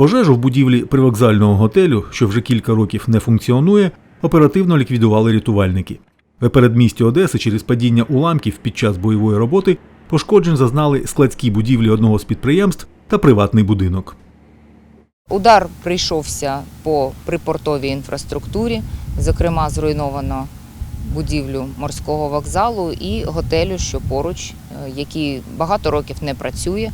Пожежу в будівлі привокзального готелю, що вже кілька років не функціонує, оперативно ліквідували рятувальники. В передмісті Одеси через падіння уламків під час бойової роботи пошкоджень зазнали складські будівлі одного з підприємств та приватний будинок. Удар прийшовся по припортовій інфраструктурі, зокрема, зруйновано будівлю морського вокзалу і готелю, що поруч, е, який багато років не працює,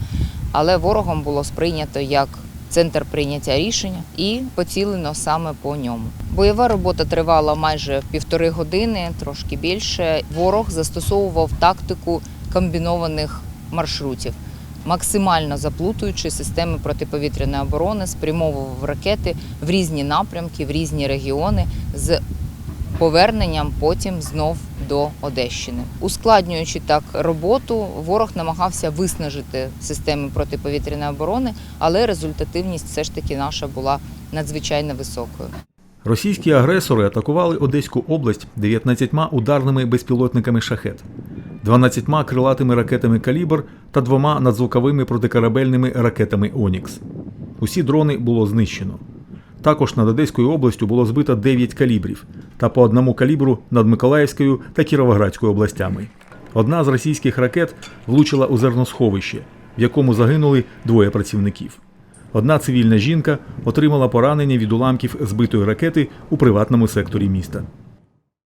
але ворогом було сприйнято як центр прийняття рішення і поцілено саме по ньому. Бойова робота тривала майже півтори години, трошки більше. Ворог застосовував тактику комбінованих маршрутів максимально заплутуючи системи протиповітряної оборони, спрямовував ракети в різні напрямки, в різні регіони з поверненням потім знов до Одещини. Ускладнюючи так роботу, ворог намагався виснажити системи протиповітряної оборони, але результативність все ж таки наша була надзвичайно високою. Російські агресори атакували Одеську область 19 ударними безпілотниками шахет, 12 крилатими ракетами Калібр та двома надзвуковими протикорабельними ракетами Онікс. Усі дрони було знищено. Також над Одеською областю було збито 9 калібрів та по одному калібру над Миколаївською та Кіровоградською областями. Одна з російських ракет влучила у зерносховище, в якому загинули двоє працівників. Одна цивільна жінка отримала поранення від уламків збитої ракети у приватному секторі міста.